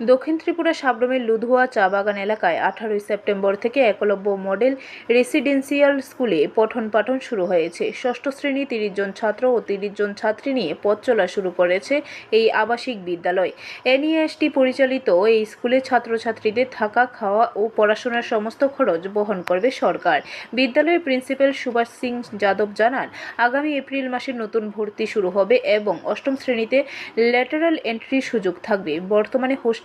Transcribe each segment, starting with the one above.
দক্ষিণ ত্রিপুরা সাবরমের লুধুয়া চা বাগান এলাকায় আঠারোই সেপ্টেম্বর থেকে একলব্য মডেল রেসিডেন্সিয়াল স্কুলে পঠন পাঠন শুরু হয়েছে। ষষ্ঠ শ্রেণি তিরিশ জন ছাত্র ও তিরিশ জন ছাত্রী নিয়ে পথ চলা শুরু করেছে এই আবাসিক বিদ্যালয়। এনইএসটি পরিচালিত এই স্কুলে ছাত্রছাত্রীদের থাকা, খাওয়া ও পড়াশোনার সমস্ত খরচ বহন করবে সরকার। বিদ্যালয়ের প্রিন্সিপাল সুভাষ সিং যাদব জানান, আগামী এপ্রিল মাসে নতুন ভর্তি শুরু হবে এবং অষ্টম শ্রেণীতে ল্যাটারাল এন্ট্রির সুযোগ থাকবে। বর্তমানে হোস্টেলে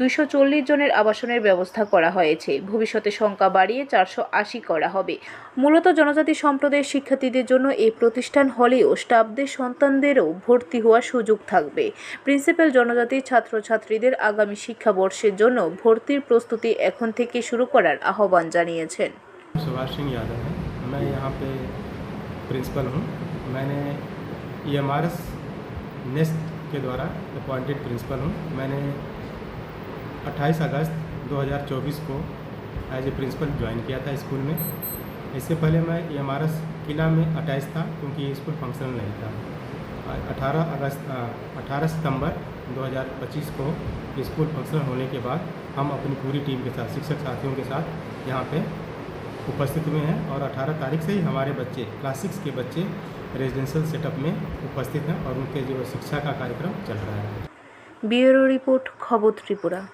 দুশো চল্লিশ জনের আবাসনের ব্যবস্থা করা হয়েছে ভবিষ্যতে সংখ্যা বাড়িয়ে চারশো আশি করা হবে মূলত জনজাতি সম্প্রদায়ের শিক্ষার্থীদের জন্য এই প্রতিষ্ঠান হলেও স্টাফদের সন্তানদেরও ভর্তি হওয়ার সুযোগ থাকবে প্রিন্সিপাল জনজাতি ছাত্রছাত্রীদের আগামী শিক্ষাবর্ষের জন্য ভর্তির প্রস্তুতি এখন থেকে শুরু করার আহ্বান জানিয়েছেন सुभाष सिंह यादव है मैं यहाँ पे प्रिंसिपल हूँ मैंने E M R S NEST के द्वारा अपॉइंटेड प्रिंसिपल हूँ मैंने 28 अगस्त 2024 को एज ए प्रिंसिपल ज्वाइन किया था स्कूल में। इससे पहले मैं एम किला में अटैच था, क्योंकि स्कूल फंक्शनल नहीं था। 18 अगस्त 18 सितंबर 2025 को स्कूल फंक्शनल होने के बाद हम अपनी पूरी टीम के साथ, शिक्षक साथियों के साथ यहाँ पे उपस्थित हुए हैं और 18 तारीख से ही हमारे बच्चे, क्लास सिक्स के बच्चे रेजिडेंशियल सेटअप में उपस्थित हैं और उनके जो शिक्षा का कार्यक्रम चल रहा है। ब्यूरो रिपोर्ट खबर त्रिपुरा।